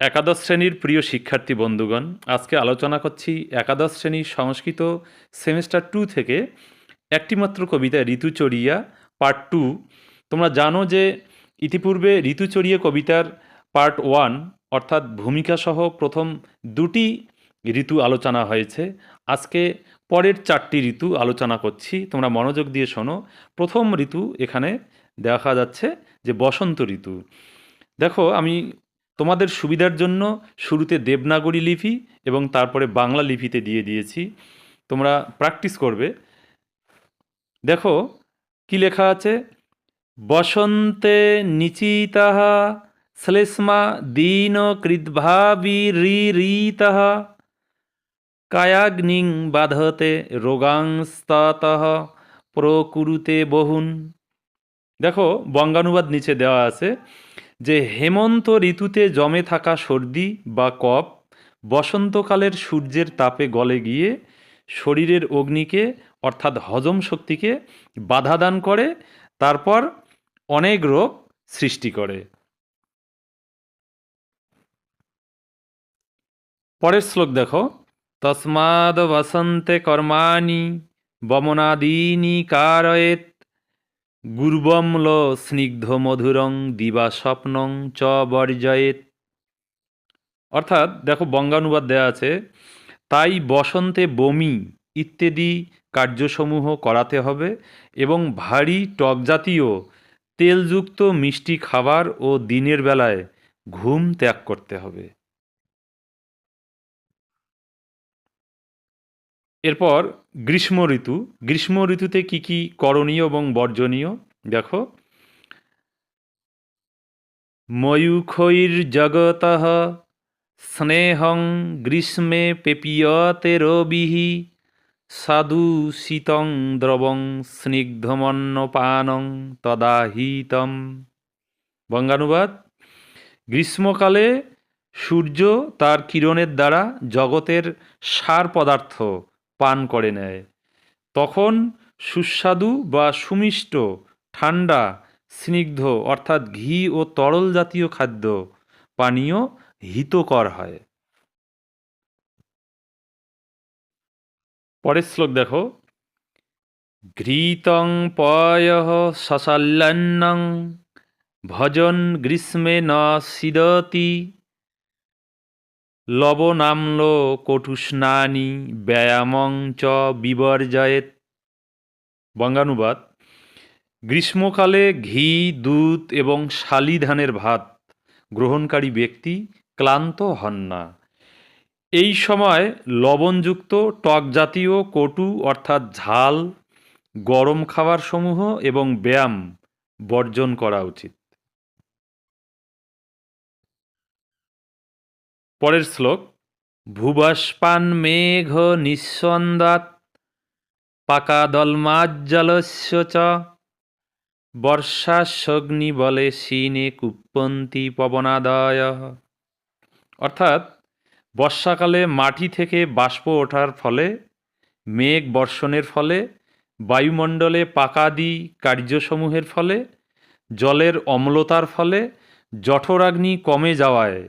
একাদশ শ্রেণির প্রিয় শিক্ষার্থী বন্ধুগণ, আজকে আলোচনা করছি একাদশ শ্রেণির সংস্কৃত সেমিস্টার টু থেকে একটিমাত্র কবিতা ঋতুচরিয়া পার্ট টু। তোমরা জানো যে ইতিপূর্বে ঋতুচরিয়া কবিতার পার্ট ওয়ান, অর্থাৎ ভূমিকাসহ প্রথম দুটি ঋতু আলোচনা হয়েছে। আজকে পরের চারটি ঋতু আলোচনা করছি। তোমরা মনোযোগ দিয়ে শোনো। প্রথম ঋতু এখানে দেখা যাচ্ছে যে বসন্ত ঋতু। দেখো, আমি তোমাদের সুবিধার জন্য শুরুতে দেবনাগরী লিপি এবং তারপরে বাংলা লিপিতে দিয়ে দিয়েছি। তোমরা প্র্যাকটিস করবে। দেখো, কি লেখা আছে? বসন্তে নিচিতাহা শ্লেষ্মা দীন কৃদ্ভাবিরিতাহ কায়াগ্নিং বাধতে রোগাংস্তাতঃ প্রকুরুতে বহুন। দেখো, বঙ্গানুবাদ নিচে দেওয়া আছে। যে হেমন্ত ঋতুতে জমে থাকা সর্দি বা কফ বসন্তকালের সূর্যের তাপে গলে গিয়ে শরীরের অগ্নিকে, অর্থাৎ হজম শক্তিকে বাধা দান করে, তারপর অনেক রোগ সৃষ্টি করে। পরের শ্লোক দেখো। তসমাদ বসন্তে কর্মাণি বমনাদীনি কারয়েত গুর্বম্ল স্নিগ্ধ মধুরং দিবা স্বপ্নং চ বর্জয়েত অর্থাৎ দেখো বঙ্গানুবাদ দেয়া আছে, তাই বসন্তে বমি ইত্যাদি কার্যসমূহ করাতে হবে এবং ভারী টক জাতীয় তেলযুক্ত মিষ্টি খাবার ও দিনের বেলায় ঘুম ত্যাগ করতে হবে। এরপর গ্রীষ্ম ঋতু। গ্রীষ্ম ঋতুতে কি কি করণীয় এবং বর্জনীয়? দেখো। ময়ূখৈর জগত স্নেহং গ্রীষ্মে পেপিয়তে রবিহি সাধু শীতং দ্রবং স্নিগ্ধমন্নপানং তদাহিতম। বঙ্গানুবাদ। গ্রীষ্মকালে সূর্য তার কিরণের দ্বারা জগতের সার পদার্থ পান করে নেয়। তখন সুস্বাদু বা সুমিষ্ট, ঠান্ডা, স্নিগ্ধ, অর্থাৎ ঘি ও তরল জাতীয় খাদ্য পানীয় হিতকর হয়। পরের শ্লোক দেখো। ঘৃতং পয় শশাল্যান্নং ভজন গ্রীষ্মে ন সিদতি। লবণাম্ল কটুস্নানি ব্যায়ামং চ বিবর্জয়েত বঙ্গানুবাদ, গ্রীষ্মকালে ঘি, দুধ এবং শালি ধানের ভাত গ্রহণকারী ব্যক্তি ক্লান্ত হন না। এই সময় লবণযুক্ত টক জাতীয় কটু অর্থাৎ ঝাল, গরম খাবার সমূহ এবং ব্যায়াম বর্জন করা উচিত। পরের শ্লোক ভুবস্পান মেঘ নিঃসন্দাত পাকা পাকাদলমাজ্জলস্য চ বর্ষাস্যগ্নি বলে শীনে কুপ্পন্তি পবনাদয়। অর্থাৎ, বর্ষাকালে মাটি থেকে বাষ্প ওঠার ফলে, মেঘ বর্ষণের ফলে, বায়ুমণ্ডলে পাকাদি কার্যসমূহের ফলে, জলের অম্লতার ফলে, জঠরাগ্নি কমে যাওয়ায়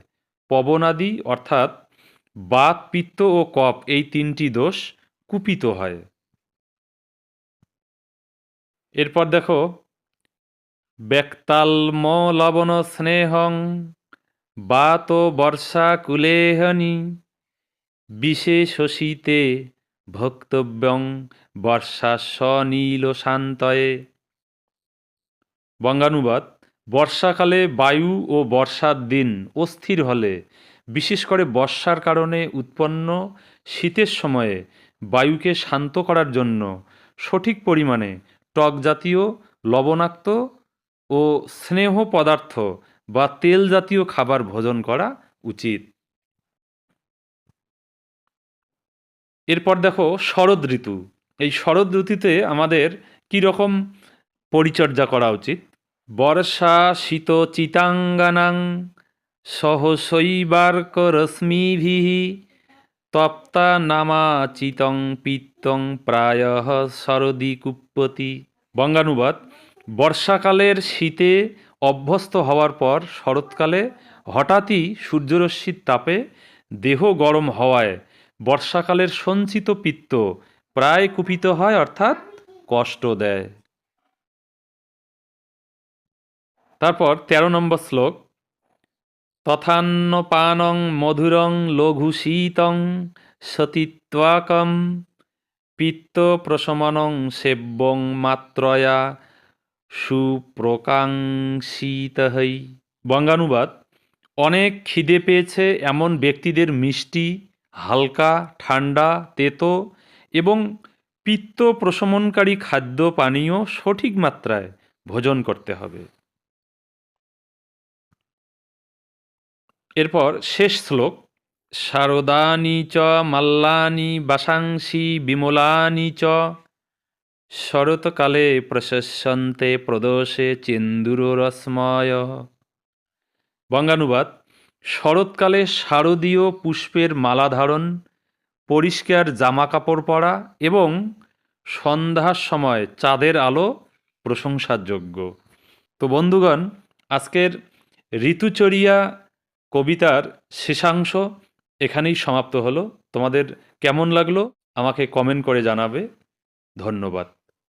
পবনাদি অর্থাৎ বাত, পিত্ত ও কপ এই তিনটি দোষ কুপিত হয়। এরপর দেখো ব্যক্তালম লবণ স্নেহং বাত বর্ষা কুলেহনি বিশেষসিতে ভক্তব্যং বর্ষা স্বনীল শান্তয়ে। বঙ্গানুবাদ বর্ষাকালে বায়ু ও বর্ষার দিন অস্থির হলে, বিশেষ করে বর্ষার কারণে উৎপন্ন শীতের সময়ে বায়ুকে শান্ত করার জন্য সঠিক পরিমাণে টক জাতীয়, লবণাক্ত ও স্নেহ পদার্থ বা তেল জাতীয় খাবার ভোজন করা উচিত। এরপর দেখো শরৎ ঋতু। এই শরৎ ঋতুতে আমাদের কী রকম পরিচর্যা করা উচিত? বর্ষা শীত চিতাঙ্গানাং সহশৈবার্ক রশ্মিভিः তপ্তা নামা চিতং পিত্তং প্রায় শরদি কুপ্পতি। বঙ্গানুবাদ, বর্ষাকালের শীতে অভ্যস্ত হওয়ার পর শরৎকালে হঠাৎই সূর্যরশ্মির তাপে দেহ গরম হওয়ায় বর্ষাকালের সঞ্চিত পিত্ত প্রায় কুপিত হয়, অর্থাৎ কষ্ট দেয়। তারপর তেরো নম্বর শ্লোক, তথান্নপানং মধুরং লঘু শীতং সতীত্বাকম পিত্ত প্রশমনং সেব্যং মাত্রয়া সুপ্রকাঙ্ক্ষিতহৈ। বঙ্গানুবাদ, অনেক খিদে পেয়েছে এমন ব্যক্তিদের মিষ্টি, হালকা, ঠান্ডা, তেতো এবং পিত্ত প্রশমনকারী খাদ্য পানীয় সঠিক মাত্রায় ভোজন করতে হবে। এরপর শেষ শ্লোক শারদানি চ মাল্লানি বাসাংসি বিমলানি চ। শরৎকালে প্রশস্যন্তে প্রদোষে চেন্দুররশ্ময় বঙ্গানুবাদ, শরৎকালে শারদীয় পুষ্পের মালা ধারণ, পরিষ্কার জামা কাপড় পরা এবং সন্ধ্যার সময় চাঁদের আলো প্রশংসার যোগ্য তো বন্ধুগণ, আজকের ঋতুচরিয়া কবিতার শেষাংশ এখানেই সমাপ্ত হলো। তোমাদের কেমন লাগল আমাকে কমেন্ট করে জানাবে। ধন্যবাদ।